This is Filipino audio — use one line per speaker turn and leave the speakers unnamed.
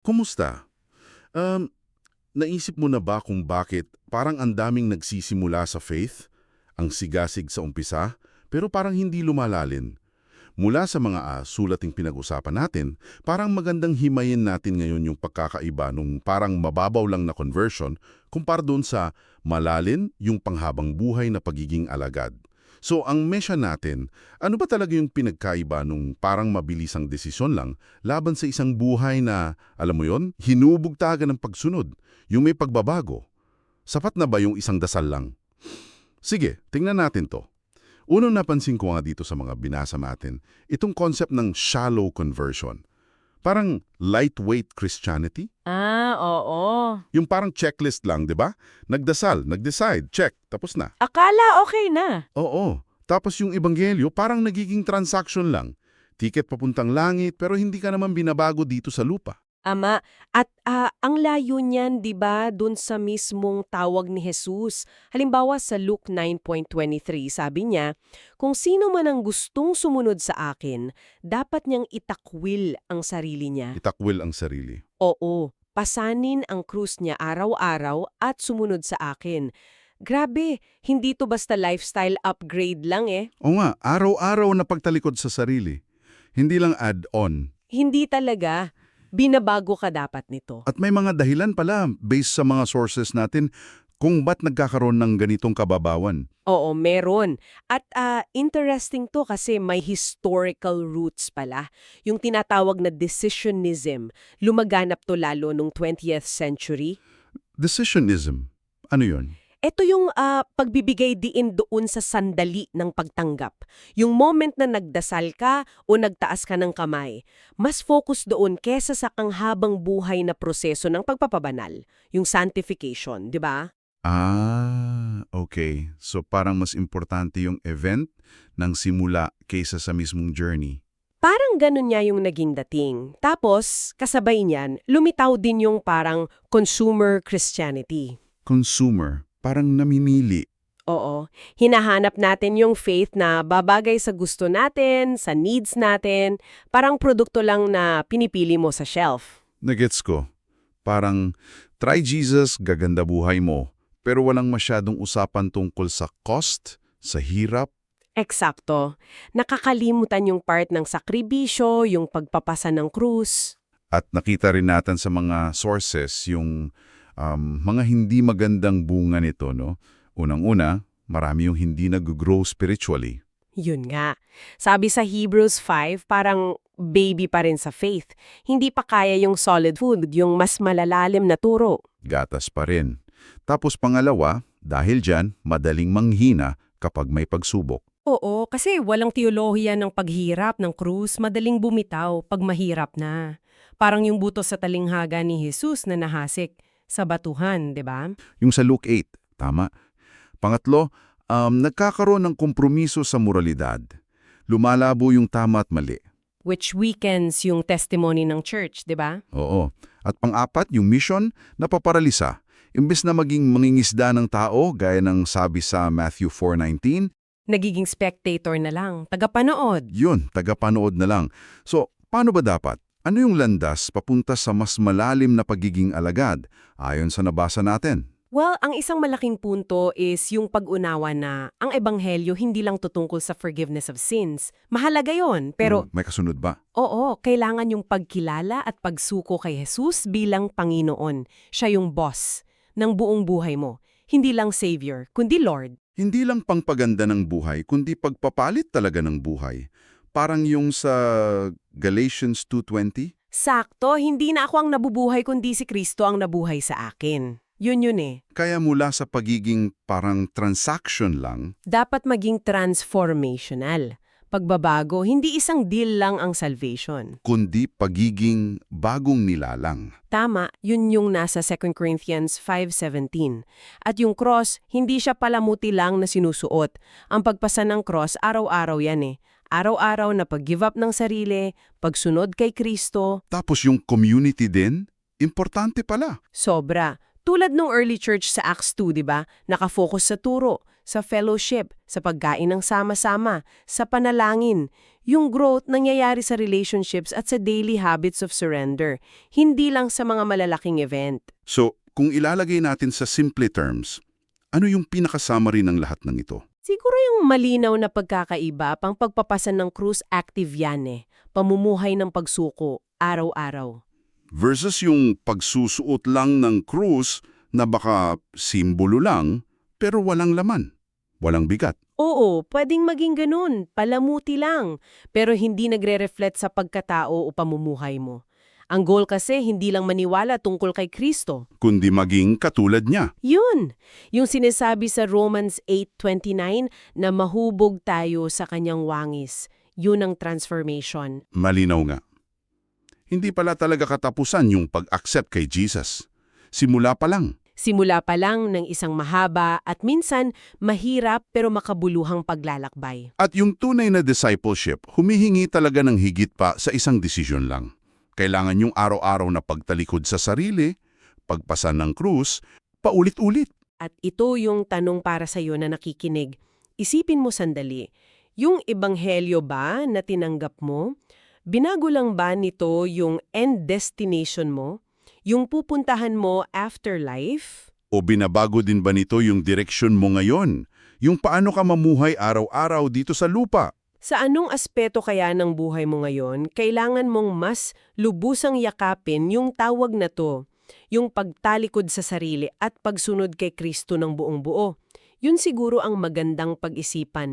Kumusta? Um, naisip mo na ba kung bakit parang ang daming nagsisimula sa faith, ang sigasig sa umpisa, pero parang hindi lumalalim? Mula sa mga uh, sulating pinag-usapan natin, parang magandang himayin natin ngayon yung pagkakaiba nung parang mababaw lang na conversion kumpara doon sa malalin yung panghabang buhay na pagiging alagad. So ang mesya natin, ano ba talaga yung pinagkaiba nung parang mabilisang desisyon lang laban sa isang buhay na, alam mo yon, hinubugtagan ng pagsunod, yung may pagbabago? Sapat na ba yung isang dasal lang? Sige, tingnan natin to. Unang napansin ko nga dito sa mga binasa natin, itong concept ng shallow conversion. Parang lightweight Christianity.
Ah, oo.
Yung parang checklist lang, di ba? Nagdasal, nag-decide, check, tapos na.
Akala okay na.
Oo. Tapos yung ebanghelyo parang nagiging transaction lang. Tiket papuntang langit pero hindi ka naman binabago dito sa lupa.
Ama, at ah, ang layo niyan, 'di ba, dun sa mismong tawag ni Jesus. Halimbawa sa Luke 9.23, sabi niya, "Kung sino man ang gustong sumunod sa akin, dapat niyang itakwil ang sarili niya."
Itakwil ang sarili.
Oo, pasanin ang krus niya araw-araw at sumunod sa akin. Grabe, hindi to basta lifestyle upgrade lang eh.
O nga, araw-araw na pagtalikod sa sarili. Hindi lang add-on.
Hindi talaga. Binabago ka dapat nito.
At may mga dahilan pala based sa mga sources natin kung ba't nagkakaroon ng ganitong kababawan.
Oo, meron. At ah, interesting to kasi may historical roots pala. Yung tinatawag na decisionism, lumaganap to lalo nung 20th century.
Decisionism. Ano yun?
Ito yung ah, pagbibigay diin doon sa sandali ng pagtanggap. Yung moment na nagdasal ka o nagtaas ka ng kamay. Mas focus doon kesa sa kanghabang buhay na proseso ng pagpapabanal. Yung sanctification, di ba?
Ah, okay. So parang mas importante yung event ng simula kaysa sa mismong journey.
Parang ganun niya yung naging dating. Tapos, kasabay niyan, lumitaw din yung parang consumer Christianity.
Consumer, parang namimili.
Oo. Hinahanap natin yung faith na babagay sa gusto natin, sa needs natin, parang produkto lang na pinipili mo sa shelf.
Nagets ko. Parang, try Jesus, gaganda buhay mo. Pero walang masyadong usapan tungkol sa cost, sa hirap.
Eksakto. Nakakalimutan yung part ng sakribisyo, yung pagpapasa ng krus.
At nakita rin natin sa mga sources yung um, mga hindi magandang bunga nito. No? Unang-una, marami yung hindi nag-grow spiritually.
Yun nga. Sabi sa Hebrews 5, parang baby pa rin sa faith. Hindi pa kaya yung solid food, yung mas malalalim na turo.
Gatas pa rin. Tapos pangalawa, dahil dyan, madaling manghina kapag may pagsubok.
Oo, kasi walang teolohiya ng paghirap ng krus, madaling bumitaw pag mahirap na. Parang yung buto sa talinghaga ni Jesus na nahasik sa batuhan, di ba?
Yung sa Luke 8, tama. Pangatlo, um, nagkakaroon ng kompromiso sa moralidad. Lumalabo yung tama at mali.
Which weakens yung testimony ng church, di ba?
Oo. At pang-apat, yung mission, napaparalisa. Imbes na maging mangingisda ng tao, gaya ng sabi sa Matthew 4.19,
Nagiging spectator na lang, tagapanood.
yun, tagapanood na lang. So, paano ba dapat? Ano yung landas papunta sa mas malalim na pagiging alagad, ayon sa nabasa natin?
Well, ang isang malaking punto is yung pag-unawa na ang ebanghelyo hindi lang tutungkol sa forgiveness of sins. Mahalaga yon, pero
Hmm, may kasunod ba?
oo, kailangan yung pagkilala at pagsuko kay Jesus bilang Panginoon. Siya yung boss ng buong buhay mo. Hindi lang Savior, kundi Lord.
Hindi lang pangpaganda ng buhay, kundi pagpapalit talaga ng buhay. Parang yung sa Galatians 2.20?
Sakto, hindi na ako ang nabubuhay kundi si Kristo ang nabuhay sa akin. Yun yun eh.
Kaya mula sa pagiging parang transaction lang,
Dapat maging transformational. Pagbabago, hindi isang deal lang ang salvation.
kundi pagiging bagong nilalang.
Tama, yun yung nasa 2 Corinthians 5.17. At yung cross, hindi siya palamuti lang na sinusuot. Ang pagpasa ng cross, araw-araw yan eh. Araw-araw na pag-give up ng sarili, pagsunod kay Kristo,
Tapos yung community din, importante pala.
sobra. Tulad ng early church sa Acts 2, di ba? Nakafocus sa turo, sa fellowship, sa pagkain ng sama-sama, sa panalangin. Yung growth nangyayari sa relationships at sa daily habits of surrender, hindi lang sa mga malalaking event.
So, kung ilalagay natin sa simple terms, ano yung pinakasummary ng lahat ng ito?
Siguro yung malinaw na pagkakaiba pang pagpapasan ng krus active yan eh. Pamumuhay ng pagsuko, araw-araw.
Versus yung pagsusuot lang ng krus na baka simbolo lang pero walang laman, walang bigat.
Oo, pwedeng maging ganun, palamuti lang, pero hindi nagre-reflect sa pagkatao o pamumuhay mo. Ang goal kasi hindi lang maniwala tungkol kay Kristo.
Kundi maging katulad niya.
Yun, yung sinasabi sa Romans 8.29 na mahubog tayo sa kanyang wangis. Yun ang transformation.
Malinaw nga. Hindi pala talaga katapusan yung pag-accept kay Jesus. Simula pa lang.
Simula pa lang ng isang mahaba at minsan mahirap pero makabuluhang paglalakbay.
At yung tunay na discipleship, humihingi talaga ng higit pa sa isang desisyon lang. Kailangan yung araw-araw na pagtalikod sa sarili, pagpasan ng krus, paulit-ulit.
At ito yung tanong para sa iyo na nakikinig. Isipin mo sandali, yung ebanghelyo ba na tinanggap mo? Binago lang ba nito yung end destination mo? Yung pupuntahan mo afterlife?
O binabago din ba nito yung direksyon mo ngayon? Yung paano ka mamuhay araw-araw dito sa lupa?
Sa anong aspeto kaya ng buhay mo ngayon, kailangan mong mas lubusang yakapin yung tawag na to, yung pagtalikod sa sarili at pagsunod kay Kristo ng buong buo. Yun siguro ang magandang pag-isipan.